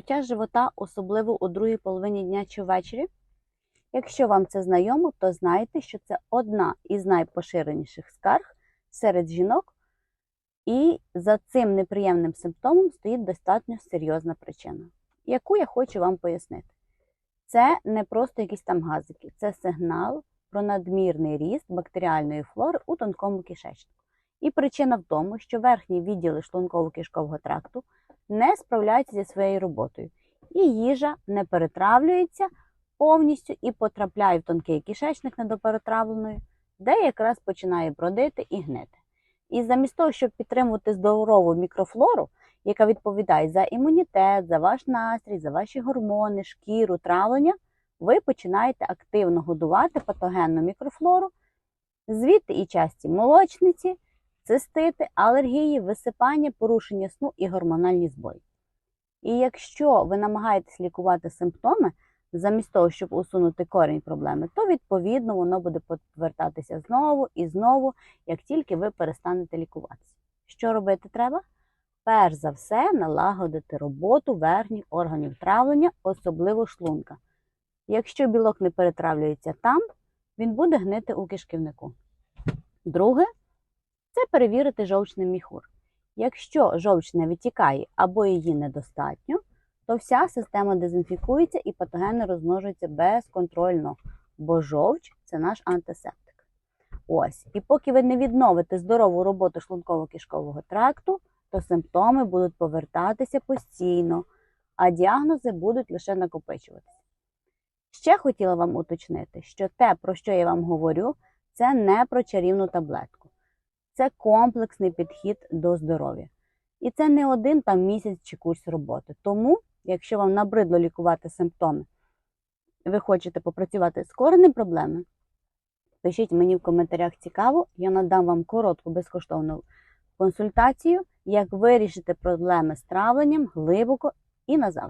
Життя живота, особливо у другій половині дня чи ввечері. Якщо вам це знайомо, то знайте, що це одна із найпоширеніших скарг серед жінок, і за цим неприємним симптомом стоїть достатньо серйозна причина, яку я хочу вам пояснити. Це не просто якісь там газики, це сигнал про надмірний ріст бактеріальної флори у тонкому кишечнику. І причина в тому, що верхні відділи шлунково-кишкового тракту не справляються зі своєю роботою, і їжа не перетравлюється повністю і потрапляє в тонкий кишечник недоперетравленою, де якраз починає бродити і гнити. І замість того, щоб підтримувати здорову мікрофлору, яка відповідає за імунітет, за ваш настрій, за ваші гормони, шкіру, травлення, ви починаєте активно годувати патогенну мікрофлору, звідти і часті молочниці, цистити, алергії, висипання, порушення сну і гормональні збої. І якщо ви намагаєтесь лікувати симптоми, замість того, щоб усунути корінь проблеми, то відповідно воно буде повертатися знову і знову, як тільки ви перестанете лікуватися. Що робити треба? Перш за все, налагодити роботу верхніх органів травлення, особливо шлунка. Якщо білок не перетравлюється там, він буде гнити у кишківнику. Друге це перевірити жовчний міхур. Якщо жовч не витікає або її недостатньо, то вся система дезінфікується і патогени розмножуються безконтрольно, бо жовч це наш антисептик. Ось. І поки ви не відновите здорову роботу шлунково-кишкового тракту, то симптоми будуть повертатися постійно, а діагнози будуть лише накопичуватися. Ще хотіла вам уточнити, що те, про що я вам говорю, це не про чарівну таблетку. Це комплексний підхід до здоров'я. І це не один там місяць чи курс роботи. Тому, якщо вам набридло лікувати симптоми, ви хочете попрацювати з коренем проблеми, пишіть мені в коментарях цікаво, я надам вам коротку безкоштовну консультацію, як вирішити проблеми з травленням глибоко і назавжди.